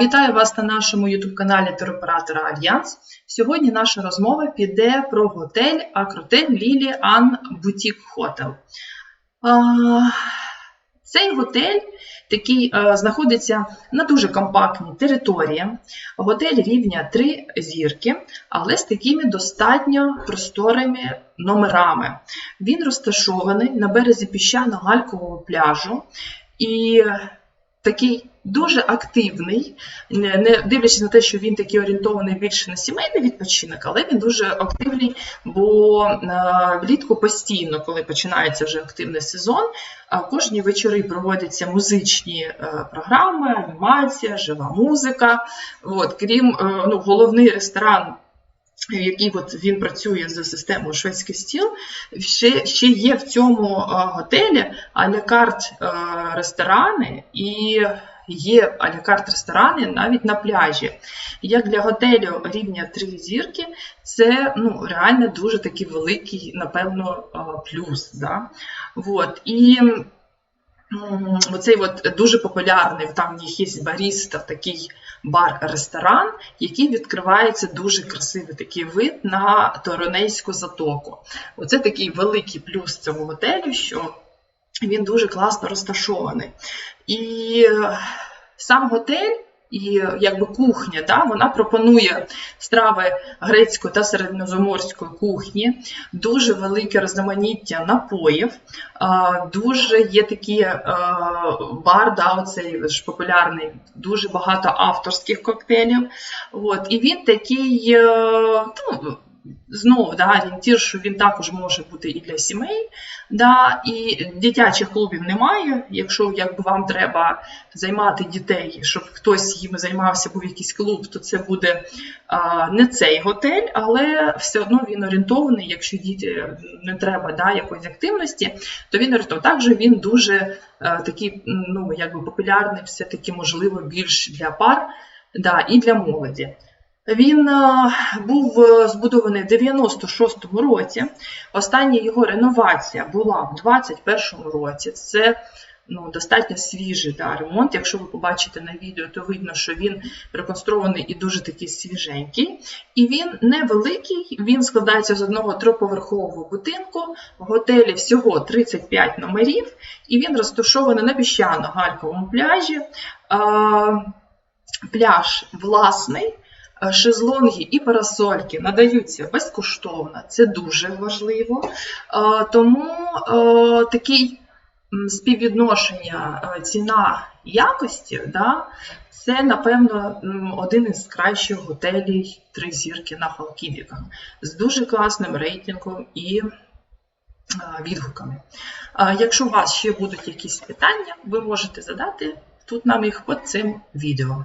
Вітаю вас на нашому YouTube-каналі туроператора Альянс. Сьогодні наша розмова піде про готель Акротель Лілі Ан Бутік Хотел. Цей готель такий знаходиться на дуже компактній території. Готель рівня 3 зірки, але з такими достатньо просторими номерами. Він розташований на березі піщано-галькового пляжу і такий дуже активний, не, дивлячись на те, що він такий орієнтований більше на сімейний відпочинок, але він дуже активний, бо е, влітку постійно, коли починається вже активний сезон, е, кожні вечори проводяться музичні е, програми, анімація, жива музика. От, крім ну, головний ресторан. В якій от він працює за системою шведський стіл, ще ще є в цьому готелі аля-карт ресторани і є алякарт ресторани навіть на пляжі. Як для готелю рівня 3 зірки, це ну, реально дуже такий великий, напевно, плюс. Да? Вот. І Оцей от дуже популярний, там в них є баріста, такий бар-ресторан, який відкривається дуже красивий такий вид на Торонейську затоку. Оце такий великий плюс цього готелю, що він дуже класно розташований. І е, сам готель. І якби кухня, да, вона пропонує страви грецької та середньозаморської кухні, дуже велике розноманіття напоїв, дуже є такі бар, да, оцей ж популярний, дуже багато авторських коктейлів. От, І він такий, е, ну, Знову да, орієнтір, що він також може бути і для сімей. Да, І дитячих клубів немає. Якщо якби вам треба займати дітей, щоб хтось їм займався, був якийсь клуб, то це буде а, не цей готель, але все одно він орієнтований. Якщо діти не треба да, якоїсь активності, то він орієнтований. Також він дуже а, такий ну, якби популярний, все-таки, можливо, більш для пар да, і для молоді. Він е, був е, збудований в 96-му році. Остання його реновація була в 21-му році. Це ну, достатньо свіжий да, ремонт. Якщо ви побачите на відео, то видно, що він реконстрований і дуже такий свіженький. І він невеликий, він складається з одного троповерхового будинку. В готелі всього 35 номерів, і він розташований на піщано-гальковому пляжі. Пляж власний. Е, шезлонги і парасольки надаються безкоштовно, це дуже важливо. Е, тому е, такий співвідношення ціна якості, да, це, напевно, один із кращих готелів три зірки на Халківіках з дуже класним рейтингом і відгуками. Якщо у вас ще будуть якісь питання, ви можете задати тут нам їх під цим відео.